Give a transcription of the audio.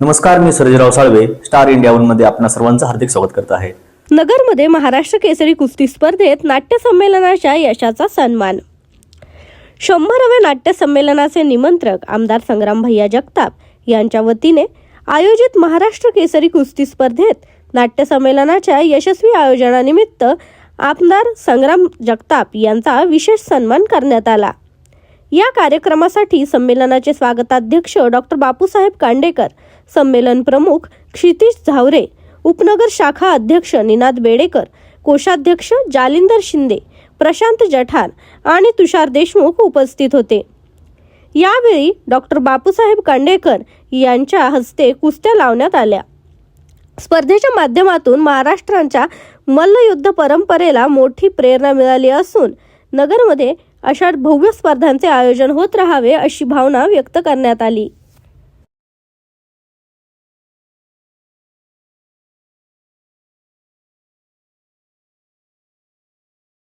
नमस्कार मी Sarjerao Salve star India वनमध्ये आपणा सर्वांचं हार्दिक स्वागत करत आहे. नगरमध्ये महाराष्ट्र केसरी कुस्ती स्पर्धेत नाट्य संमेलनाच्या यशाचा सन्मान. शंभराव्या नाट्य संमेलनाचे निमंत्रक आमदार संग्राम भैया जगताप यांच्या वतीने आयोजित महाराष्ट्र केसरी कुस्ती स्पर्धेत नाट्य संमेलनाच्या यशस्वी आयोजनानिमित्त आमदार संग्राम जगताप यांचा विशेष सन्मान करण्यात आला. या कार्यक्रमासाठी संमेलनाचे स्वागताध्यक्ष डॉक्टर बापूसाहेब कांडेकर संमेलन प्रमुख क्षितिश झावरे उपनगर शाखा अध्यक्ष निनाद बेडेकर कोषाध्यक्ष जालिंदर शिंदे प्रशांत जठार आणि तुषार देशमुख उपस्थित होते. यावेळी डॉक्टर बापूसाहेब कांडेकर यांच्या हस्ते कुस्त्या लावण्यात आल्या. स्पर्धेच्या माध्यमातून महाराष्ट्राच्या मल्लयुद्ध परंपरेला मोठी प्रेरणा मिळाली असून नगरमध्ये अशा भव्य स्पर्धांचे आयोजन होत राहावे अशी भावना व्यक्त करण्यात आली.